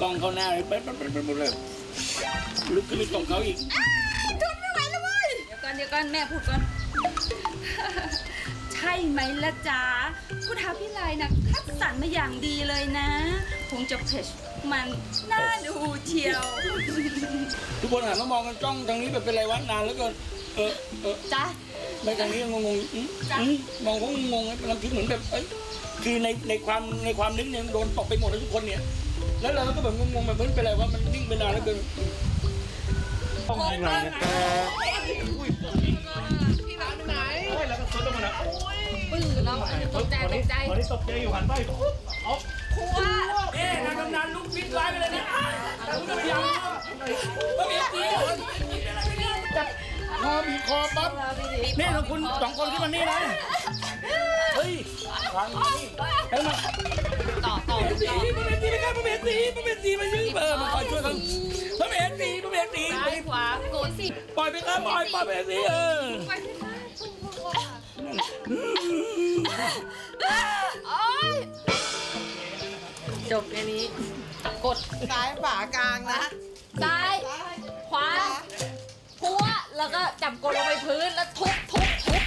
จ้องเขาหน้าเลยเป๊ะเป๊ะเป๊ะเป๊ะเลยลึกขึ้นไปตรงเขาอีกทนไม่ไหวแล้วเว้ยเดี๋ยวก่อนเดี๋ยวก่อนแม่พูดก่อน ใช่ไหมละจ๊ะผู้ท้าพี่ไลนะคัดสรรมาอย่างดีเลยนะคงจะเผ็ดมันน่าดูเชียว ทุกคนหันมามองกันจ้องทางนี้แบบเป็นไรวะนานแล้วก็เออเออจ๊ะไม่ทางนี้งงงๆอืมอืมมองเขางงๆกำลังคิดเหมือนแบบเอ้ย คือในในความในความนึกเนี่ยโดนตกไปหมดเลยทุกคนเนี่ย แล้วเราก็แบบงงๆแบบเฮ้ยเป็นไรวะมันนิ่งไปนานแล้วเกินต้องยิงหลังนะพี่บ่าวไหนโอ้ยแล้วก็ซุดลงมาแล้วปึ้งเนาตกใจตกใจตอนนี้ตกใจอยู่หันไปเอาครัวเอ๊ะนางกำนันลุกฟิตไลน์ไปเลยนะแต่ลุกพยายามก็มีจีจับคอบีคอปั๊บนี่เราคุณสองคนขึ้นมานี่นะเฮ้ย ทางนี้เฮ้ยมาต่อต่อพระเมสีพระเมสีไม่กล้าพระเมสีพระเมสีมายืมเออมาคอยช่วยกันพระเมสีพระเมสีซ้ายขวาโกนสิปล่อยไปครับปล่อยปล่อยพระเมสีเออโอ้ยจบแค่นี้ กดซ้ายฝากลางนะ ซ้าย ขวาพัวแล้วก็จับกดลงไปพื้นแล้วทุบทุบทุบ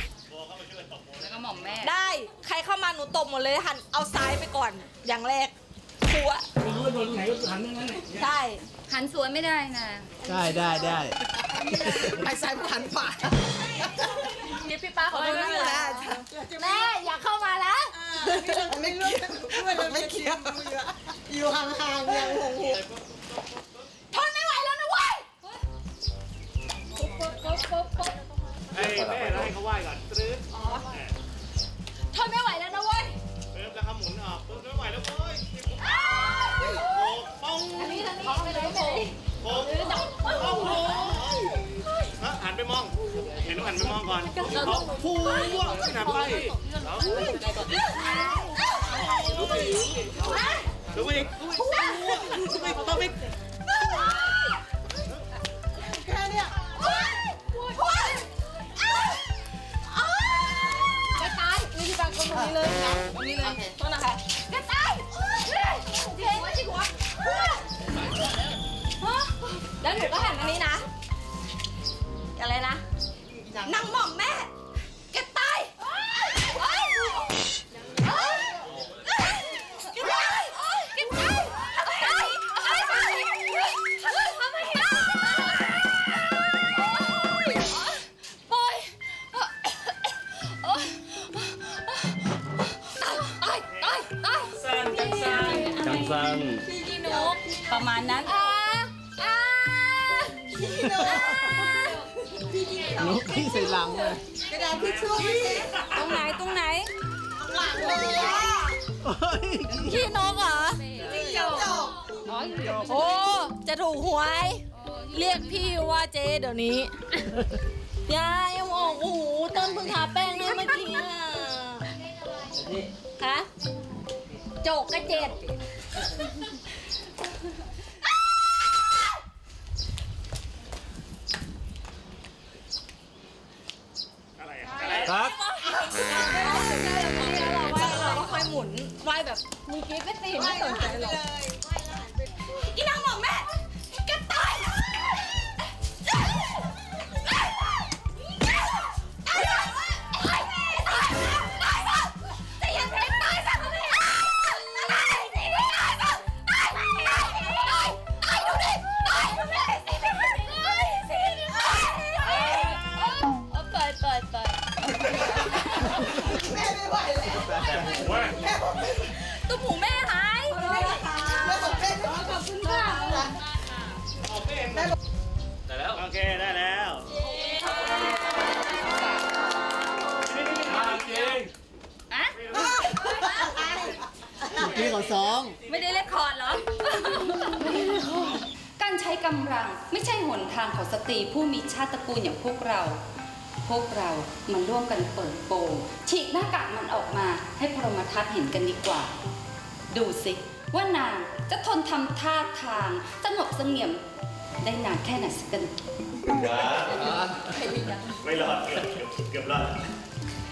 แล้วก็หม่อมแม่ ได้ ใคร เข้ามาหนูตบหมดเลยหันเอาซ้ายไปก่อน อย่างแรกพัวไม่รู้ว่าโดนตรงไหนก็หันตรงนั้นใช่หันสวนไม่ได้นะได้ได้ได้ไปซ้ายหันขวานี่พี่ป้าขอโทษนะแม่อย่าเข้ามานะไม่เกี่ยวไม่เกี่ยวอยู่ห่างๆอย่างห่วงทนไม่ไหวแล้วนะเว้ยให้แม่แล้วให้เขาไหว้ก่อนตื้อ หันไปมองก่อนเขาพูดหันไปแล้วดูไปอีกดูไปอีกดูไปอีกต้องไปแค่เนี้ยจะตายนี่พี่ป้ากดตรงนี้เลยนะตรงนี้เลยต้นนะคะจะตายจิกหัวจิกหัวแล้วหนูก็หันมานี้นะอะไรนะนางหม่อม นจังสังพี่นกประมาณนั้นอ่าอ่านุกพี่ใส่หลังเลยกระดาษทิชชู่พี่ตรงไหนตรงไหนหลังเลยอะโอ้ยขี้นกเหรอจบโอ้จะถูกหวย เรียกพี่ว่าเจเดี๋ยวนี้ยายยังออกโอ้โหต้นเพิ่งทาแป้งเนี่ยเมื่อกี้อะฮะโจกกระเจ็ด อะไรอะครับเราก็ค่อยหมุนไหวแบบมีกิ๊บไม่ตีไม่สนใจหรอกอี สอง ไม่ได้เลคคอร์ดเหรอ การใช้กำลังไม่ใช่หนทางของสตรีผู้มีชาติตระกูลอย่างพวกเรา พวกเรามันร่วมกันเปิดโปงฉีกหน้ากากมันออกมาให้พรหมทัศน์เห็นกันดีกว่า ดูสิว่านางจะทนทำท่าทางสงบเสงี่ยมได้นานแค่ไหนสักกันไม่รอดเกือบเกือบรอด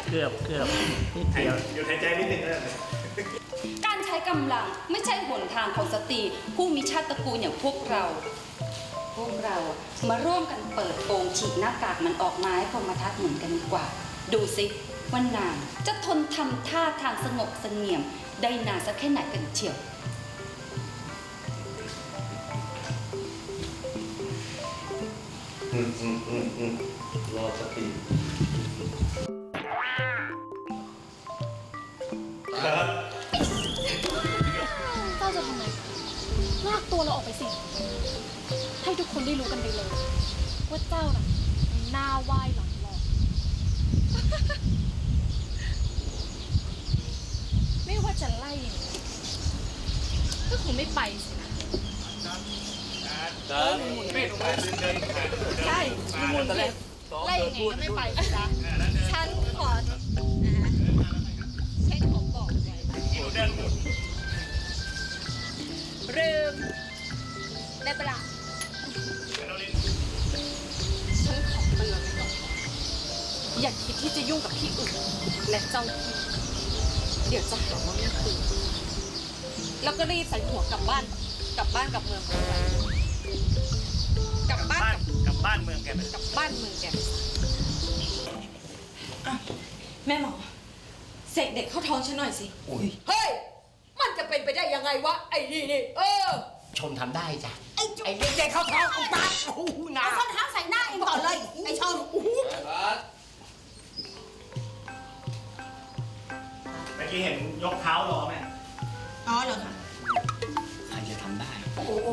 เกือบเกือบนิดเดียว หยุดหายใจนิดนึงนะการใช้กำลังไม่ใช่หนทางของสตรีผู้มีชาติตระกูลอย่างพวกเรา พวกเรามาร่วมกันเปิดโปงฉีกหน้ากากมันออกมาให้พรหมทัศน์เหมือนกันดีกว่า ดูสิว่านางจะทนทำท่าทางสงบเสงี่ยม ได้นานสักแค่ไหนกันเชียวอืมอืมอืมอืมรอสติครับ ตัวเราออกไปสิ ให้ทุกคนได้รู้กันไปเลย ว่าเจ้าน่ะหน้าไหว้หลังหลอก ไม่ว่าจะไล่ยังไงก็คงไม่ไปสินะ ใช่ลุงมุนไล่ยังไงก็ไม่ไปสิจ๊ะฉันขอ มได้ปะล่ะฉันขอเตือนไว้ก่อนอย่าคิดที่จะยุ่งกับพี่อื่นและเจ้าพี่เดี๋ยวจะหาว่าไม่คืนแล้วก็รีบใส่หัวกลับบ้าน กลับบ้านกลับเมืองของเรากลับบ้านกลับบ้านเมืองแกไปกลับบ้านเมืองแกแม่หมอเสกเด็กเข้าท้องฉันหน่อยสิ เฮ้ยมัน จะเป็นไปได้ยังไงวะไอ้นี่นี่เออ ชมทำได้จ้ะ ไอ้ไอ้เด็กๆเข้าท้องอุตาโอ้โหนาเอาส้นเท้าใส่หน้าเองก่อนเลย ไอ้ชมเมื่อกี้เห็นยกเท้ารอไหมอ๋อเหรอคะใครจะทำได้ โอ้โห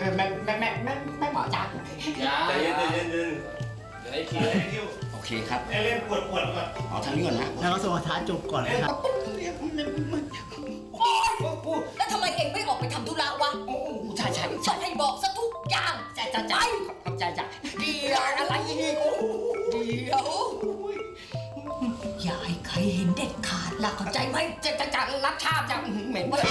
แม่แม่แม่แม่แม่แม่หมอจ้าใจเย็นใจเย็นใจเย็นเดี๋ยวให้คิวให้คิวโอเคครับให้เล่นปวดปวดก่อน เอาทางนี้ก่อนนะ แล้วก็สวัสดีจบก่อนนะครับ แล้วทำไมเองไม่ออกไปทำธุระวะโอ้โหใช่ใช่ฉัใช่นให้บอกซะทุกอย่างใช่ใช่ใช่ขอบใจจ้ะเดี๋ยวอะไรอีกโอ้โหเดี๋ยวอย่าให้ใครเห็นเด็ดขาดล่ะเข้าใจไหมจะจะจะรับชาบจะอื้อหือเหม็นเลย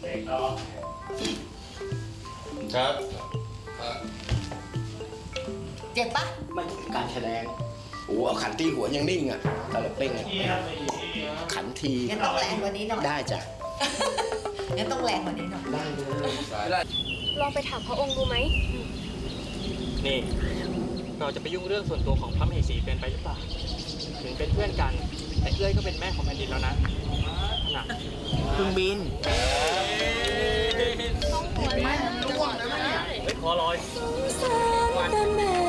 เด็กต่อครับ แสดงโอ้เอาขันตีหัวยังนิ่งอะตลกเป้งอะนี่ครับนี่ขันทีงั้นต้องแรงกว่านี้หน่อยได้จ้ะงั้นต้องแรงกว่านี้หน่อยได้เลยลองไปถามพระองค์ดูไหมนี่ เราจะไปยุ่งเรื่องส่วนตัวของพระมเหสีเกินไปหรือเปล่าถึงเป็นเพื่อนกันแต่เอ้ยก็เป็นแม่ของแผ่นดินแล้วนะนะเครื่องบินเฮ้ยคอลอยสารแม่